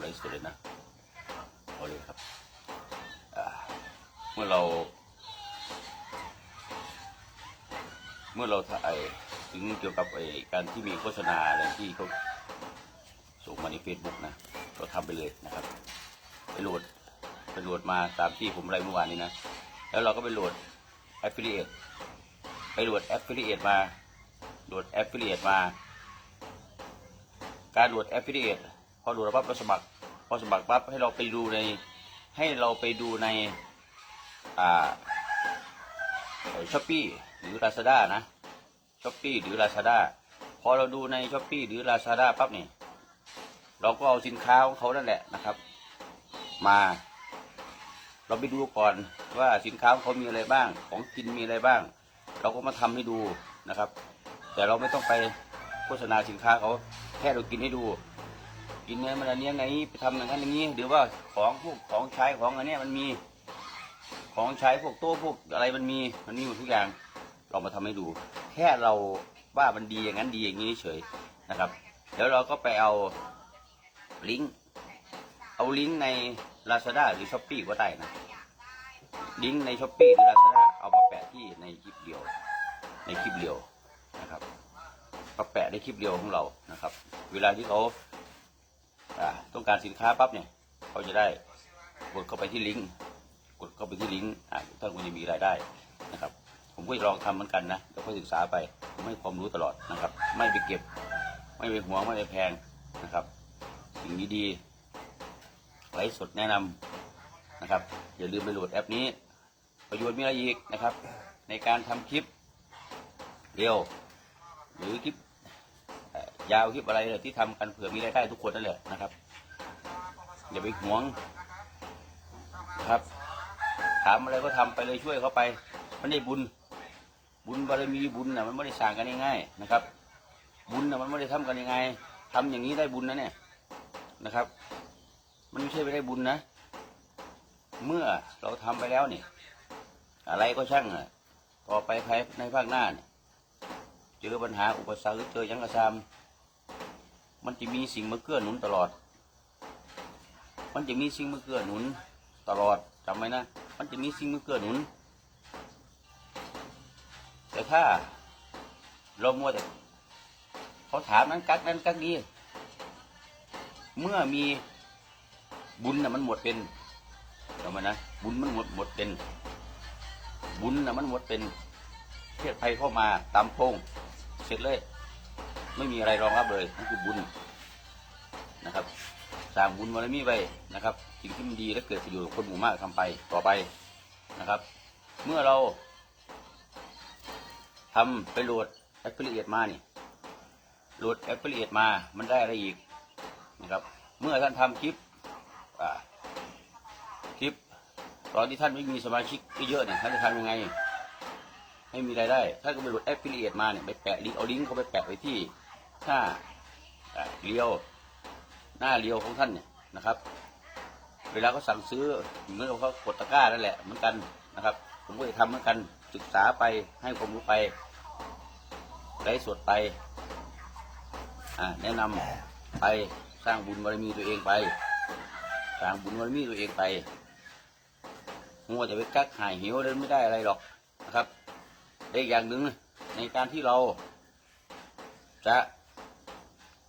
ไลฟ์สดเลยนะเอาเลยครับเมื่อเรา เมื่อเราถ่ายถึงเกี่ยวกับไอ้การที่มีโฆษณาอะไรที่เขาส่งมาในเฟซบุ๊กนะก็ทำไปเลยนะครับไปโหลดไปโหลดมาตามที่ผมไลฟ์เมื่อวานนี้นะแล้วเราก็ไปโหลด affiliate ไปโหลด affiliate มาโหลด affiliate มา การโหลด affiliate พอโหลดแล้วปั๊บก็สมัคร พอสมัครปั๊บให้เราไปดูใน ให้เราไปดูในอ่าช้อปปี้หรือ Lazada นะช้อปปี้หรือ Lazada พอเราดูในช้อปปี้หรือ Lazada ปั๊บนี่เราก็เอาสินค้าของเขานั่นแหละนะครับ มา เราไปดูก่อนว่าสินค้าของเขามีอะไรบ้าง ของกินมีอะไรบ้าง เราก็มาทำให้ดูนะครับ แต่เราไม่ต้องไปโฆษณาสินค้าเขาแค่เรากินให้ดู กินเนี้ยมันอันเนี้ยไงไปทำอย่างนั้นอย่างนี้หรือว่าของพวกของใช้ของอันเนี้ยมันมี ของใช้พวกโต๊ะพวกอะไรมันมีมันมีหมดทุกอย่าง เรามาทำให้ดู แค่เราว่ามันดีอย่างนั้นดีอย่างนี้เฉยนะครับ เดี๋ยวเราก็ไปเอาลิงก์เอาลิงก์ใน Lazada หรือ s h อ p e e ก็ได้นะลิงก์ใน s h อ p e e หรือ Lazada เอามาแปะที่ในคลิปเดียว ในคลิปเดียวนะครับก็แปะในคลิปเดียวของเรานะครับ เวลาที่เขา ต้องการสินค้าปั๊บเนี่ยเขาจะได้กดเข้าไปที่ลิงก์กดเข้าไปที่ลิงก์ท่านคงจะมีรายได้นะครับ ผมก็จะลองทำเหมือนกันนะเดี๋ยวค่อยศึกษาไปผมให้ความรู้ตลอดนะครับ ไม่ไปเก็บ ไม่ไปหวงไม่ไปแพงนะครับ สิ่งดีๆไลฟ์สดแนะนำนะครับอย่าลืมไปโหลดแอปนี้ ประโยชน์มีอะไรอีกนะครับ ในการทำคลิปเร็วหรือคลิป ยาวคลิปอะไรเลยที่ทำกันเผื่อมีรายได้ทุกคนนั่นแหละนะครับอย่าไปหวงนะครับ ถามอะไรก็ทำไปเลยช่วยเขาไปมันได้บุญ บุญบารมีบุญนะมันไม่ได้สร้างกันง่ายๆนะครับ บุญนะมันไม่ได้ทำกันยังไงทำอย่างนี้ได้บุญนะเนี่ยนะครับ มันไม่ใช่ไม่ได้บุญนะ เมื่อเราทำไปแล้วนี่อะไรก็ช่างอะต่อไปภายในภาคหน้าเนี่ยเจอปัญหาอุปสรรคหรือเจอยังกระซาม มันจะมีสิ่งมาเกื้อหนุนตลอด มันจะมีสิ่งมาเกื้อหนุนตลอดจำไว้นะ มันจะมีสิ่งมาเกื้อหนุน แต่ถ้าเรามัวแต่เขาถามนั้นกักนั้นกักนี้ เมื่อมีบุญนะมันหมดเป็นจำไว้นะ บุญมันหมดหมดเป็น บุญนะมันหมดเป็นเทียภัยเข้ามาตามโพงเสร็จเลย ไม่มีอะไรรองรับเลยนั่นคือบุญนะครับสร้างบุญบารมีไปนะครับสิ่งที่มันดีและเกิดประโยชน์คนหมู่มากทำไปต่อไปนะครับ เมื่อเราทำไปโหลดแอปพลิเคชันมานี่โหลดแอปพลิเคชันมา มันได้อะไรอีกนะครับ เมื่อท่านทำคลิปคลิป ตอนที่ท่านไม่มีสมาชิกเยอะเนี่ยท่านจะทำยังไง ให้มีรายได้ท่านก็ไปโหลดแอปพลิเคชันมาเนี่ยไปแปะลิงก์เอาลิงก์เขาไปแปะไว้ที่ หน้าเรียว หน้าเรียวของท่านเนี่ยนะครับ เวลาเขาสั่งซื้อเหมือนเขากดตะกร้านั่นแหละเหมือนกันนะครับ ผมก็จะทำเหมือนกันศึกษาไปให้ความรู้ไปไลฟ์สดไปแนะนำไปสร้างบุญบารมีตัวเองไป สร้างบุญบารมีตัวเองไปมัวจะไปกักหายหิวเดินไม่ได้อะไรหรอกนะครับและอีกอย่างหนึ่งในการที่เราจะ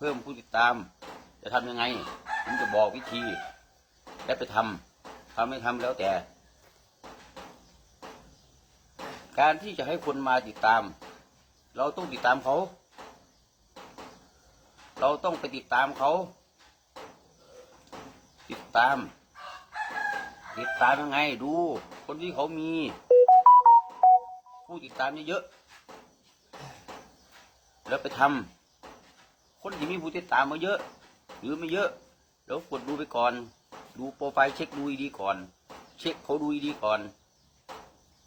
พิ่มผู้ติดตาม จะทำยังไง ผมจะบอกวิธี และไปทำทำไม่ทำแล้วแต่ การที่จะให้คนมาติดตาม เราต้องติดตามเขา เราต้องไปติดตามเขา ติดตาม ติดตามยังไงดู คนที่เขามี ผู้ติดตามเยอะๆแล้วไปทำ คนที่มีผู้ติดตามมาเยอะ หรือไม่เยอะแล้วกดดูไปก่อน ดูโปรไฟล์เช็คดูดีก่อน เช็คเขาดูดีก่อน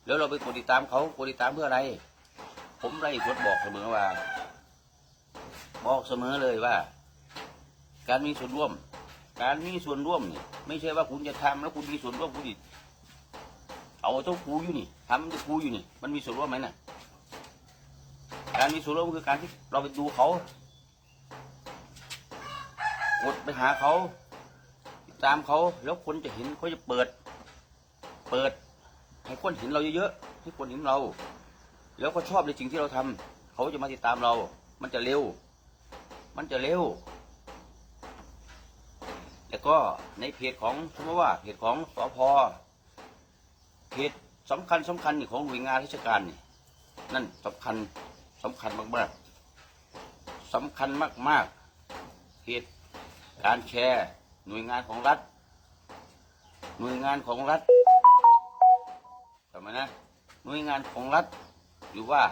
แล้วเราไปกดติดตามเขากดติดตามเพื่ออะไร ผมไล่สดบอกเสมอว่า บอกเสมอเลยว่า การมีส่วนร่วม การมีส่วนร่วมนี่ไม่ใช่ว่าคุณจะทำแล้วคุณมีส่วนร่วมคุณดิเอาเจ้าครูอยู่นี่ทำเจ้าครูอยู่นี่ มันมีส่วนร่วมไหมน่ะการมีส่วนร่วมคือการที่เราไปดูเขา กดไปหาเขาตามเขาแล้วคนจะเห็นเขาจะเปิด เปิด ให้คนเห็นเราเยอะๆให้คนเห็นเรา แล้วก็ชอบในสิ่งที่เราทำเขาจะมาติดตามเรา มันจะเร็ว มันจะเร็วแล้วก็ในเพจของสมมติว่าเพจของสพเพจสำคัญสำคัญของหน่วยงานราชการนี่นั่นสำคัญสำคัญมากๆสำคัญมากๆเพจ การแชร์หน่วยงานของรัฐ หน่วยงานของรัฐทำไมนะหน่วยงานของรัฐหรือว่า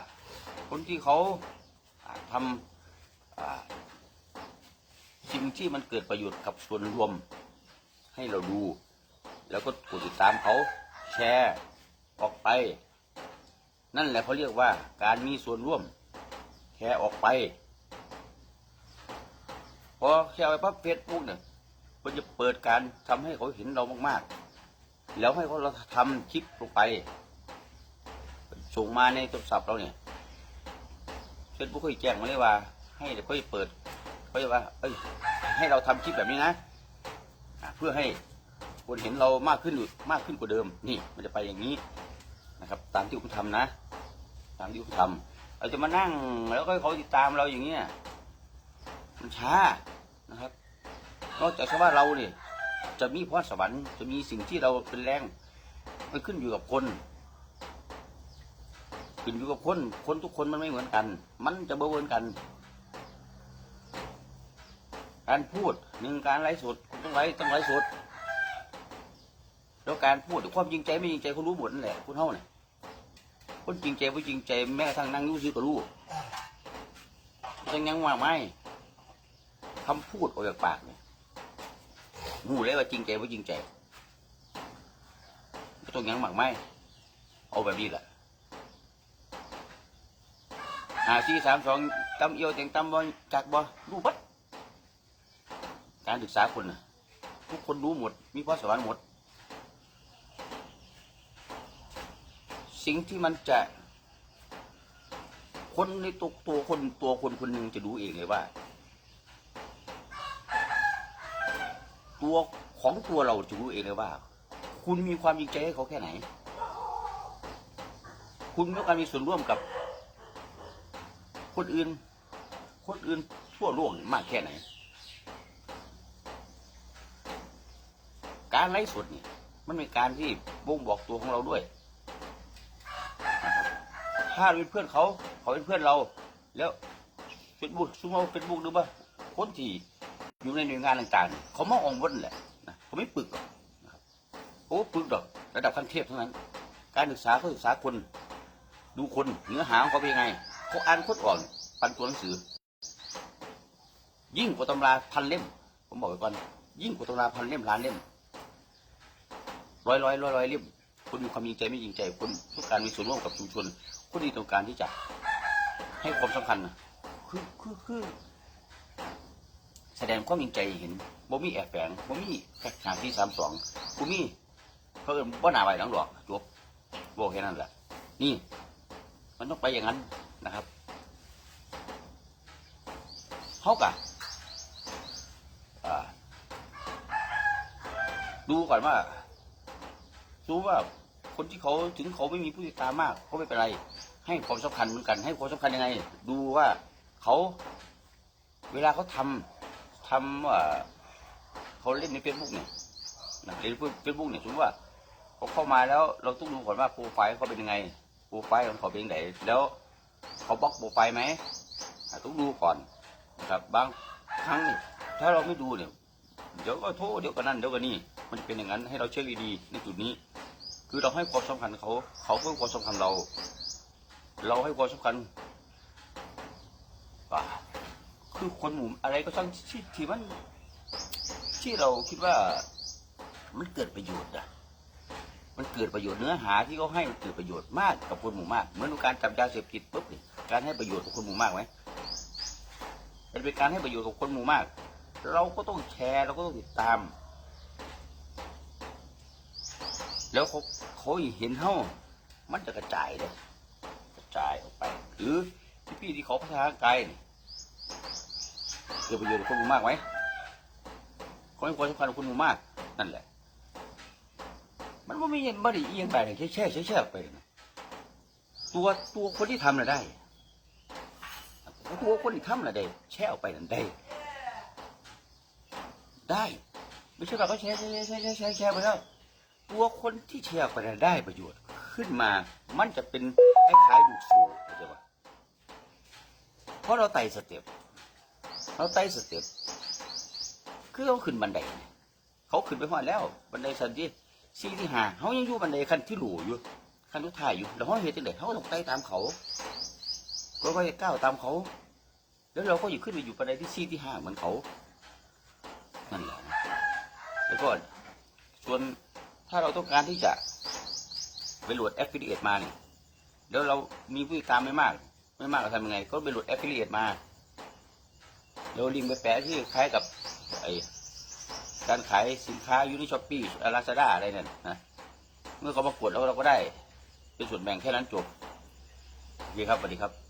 คนที่เขาทำสิ่งที่มันเกิดประโยชน์กับส่วนรวมให้เราดู แล้วก็กดติดตามเขาแชร์ออกไป นั่นแหละเขาเรียกว่าการมีส่วนร่วมแชร์ออกไป พอแชร์ไปปั๊บเฟซบุ๊กเนี่ยมันจะเปิดการทำให้เขาเห็นเรามากๆ แล้วให้เขาเราทำคลิปลงไป ส่งมาในโทรศัพท์เราเนี่ยเฟซบุ๊กเขาแจ้งมาเลยว่า ให้เดี๋ยเขาจะเปิดเขาจะว่า เอ้ย ให้เราทำคลิปแบบนี้นะ เพื่อให้คนเห็นเรามากขึ้นมากขึ้นกว่าเดิม นี่ มันจะไปอย่างนี้นะครับ ตามที่ผมทำนะ ตามที่ผมทำเราจะมานั่งแล้วก็เขาติดตามเราอย่างเงี้ย มันช้านะครับนอกจากว่าเราเนี่ยจะมีพรสวรรค์จะมีสิ่งที่เราเป็นแรงมันขึ้นอยู่กับคนขึ้นอยู่กับคน คนทุกคนมันไม่เหมือนกัน มันจะเบ่เหมือนกัน การพูดหนึ่งการไลฟ์สดคุณต้องไลฟ์ต้องไลฟ์สดแล้วการพูดความจริงใจไม่จริงใจเขารู้หมดนั่นแหละคุณเท่าเนี่ยคนจริงใจไม่จริงใจแม้กระทั่งนั่งอยูซื้อก็รู้ยังยังว่าไม่ คำพูดออกจากปากเนี่ยหูเลยว่าจริงใจไม่จริงใจต้องยังหมักไม่เอาแบบนี้แหละหาสี่สามสองตำเอียวเต็งตำบอจักบอรู้บัดการศึกษาคนนะทุกคนรู้หมด มีพรสวรรค์หมด สิ่งที่มันจะ คนในตัวตัวคนตัวคนคนหนึ่งจะรู้เองเลยว่า ตัวของตัวเราจะรู้เองเลยว่า คุณมีความจริงใจให้เขาแค่ไหน คุณมีการมีส่วนร่วมกับ คนอื่น คนอื่นทั่วโลกนี่มากแค่ไหน การไลฟ์สดนี่มันเป็นการที่บ่งบอกตัวของเราด้วยถ้าเป็นเพื่อนเขาเขาเป็นเพื่อนเรา แล้วเฟซบุ๊กซูมเอาเฟซบุ๊กดูป่ะคนที่ อยู่ในหน่วยงานต่างๆ เขามาอองวนแหละนะเขาไม่ปึกหรอกนะโอ้ปึกหรอก ระดับขั้นเทพเท่านั้น การศึกษาเขาศึกษาคน ดูคนเนื้อหาของเขาเป็นยังไงเขาอ่านคตรอ่อนปันตัวหนังสือ ยิ่งกว่าตำราพันเล่ม ผมบอกไว้ก่อนยิ่งกว่าตำราพันเล่มล้านเล่มร้อยร้อยร้อยร้อยเล่มคนมีความจริงใจไม่จริงใจคนต้องการมีส่วนร่วมกับชุมชนคนที่ต้องการที่จะให้ความสำคัญนะคือคือคือ ดงความจริงใจเห็นบ่มีแอบแฝงบ่มีแค่หาที่สามสองบ่มีเขาเอิ้นบ่หนาไว้หลังหลอกจบบอกแค่นั้นแหละนี่ มันต้องไปอย่างนั้นนะครับเขากะดูก่อนว่ารู้ว่าคนที่เขาถึงเขาไม่มีผู้ติดตามมากเขาไม่เป็นไร ให้ความสำคัญเหมือนกัน ให้ความสำคัญยังไง ดูว่าเขาเวลาเขาทำ ทำว่าเขาเล่นในเฟซบุ๊กเนี่ยนะเล่นเฟซบุ๊กเนี่ยสมมติว่าเขาเข้ามาแล้วเราต้องดูก่อนว่าโปรไฟล์เขาเป็นยังไงโปรไฟล์ของเขาเป็นยังไงแล้วเขาบล็อกโปรไฟล์ไหมต้องดูก่อนนะครับบางครั้งถ้าเราไม่ดูเนี่ยเดี๋ยวก็โทษเดี๋ยวก็นั่นเดี๋ยวก็นี่มันจะเป็นอย่างนั้นให้เราเช็คดีๆในจุดนี้ คือเราให้ความสำคัญเขาเขาก็ให้ความสำคัญเรา เราให้ความสำคัญอ่า คือคนหมู่อะไรก็ช่างที่ที่มัน ที่เราคิดว่ามันเกิดประโยชน์อะมันเกิดประโยชน์เนื้อหาที่เขาให้มันเกิดประโยชน์มากกับคนหมู่มากเหมือนการจับยาเสพติดปุ๊บนี่การให้ประโยชน์กับคนหมู่มากไหมมันเป็นการให้ประโยชน์กับคนหมู่มาก เราก็ต้องแชร์เราก็ต้องติดตาม แล้วเขาเขาเห็นเขามันจะกระจายเลยกระจายออกไป หรือพี่ๆที่เขาพัฒนาร่างกายนี่เกิดประโยชน์กับคนหมู่มากไหมเขาให้ความสำคัญกับคนหมู่มาก นั่นแหละ มันไม่มีไม่ได้เอียงไปเลยแค่แช่แช่แช่ไปนะตัวตัวคนที่ทำน่ะได้ ตัวคนที่ทำน่ะได้ แช่ออกไปนั่นได้ ได้ ไม่ใช่แบบว่าแช่แช่แช่แช่แช่แช่ไปแล้ว ตัวคนที่แช่ออกไปน่ะได้ประโยชน์ ขึ้นมา มันจะเป็นคล้ายๆดูดสูบเข้าใจปะเพราะเราไต่สเต็ป เราไต่สเต็ปคือเขาขึ้นบันได เขาขึ้นไปพอดแล้ว บันไดชั้นที่สี่ที่ห้าเขายังอยู่บันไดขั้นที่หลูอยู่ขั้นทุกท้ายอยู่แล้วเขาเห็นจังไดเขาก็ต้องไต่ตามเขาก็ไปก้าวตามเขา แล้วเราก็อยู่ขึ้นไปอยู่บันไดที่สี่ที่ห้าเหมือนเขานั่นแหละนะแล้วก็ส่วนถ้าเราต้องการที่จะไปโหลด affiliate มาเนี่ยแล้วเรามีผู้ติดตามไม่มาก ไม่มากเราทำยังไง ก็ไปโหลด affiliate มา เราลิงไปแปะที่คล้ายกับไอการขายสินค้าอยู่ในช้อปปี้ลาซาด้าอะไรเนี่ยนะเมื่อเขามากดแล้วเราก็ได้ เป็นส่วนแบ่งแค่นั้นจบโอเคครับสวัสดีครับ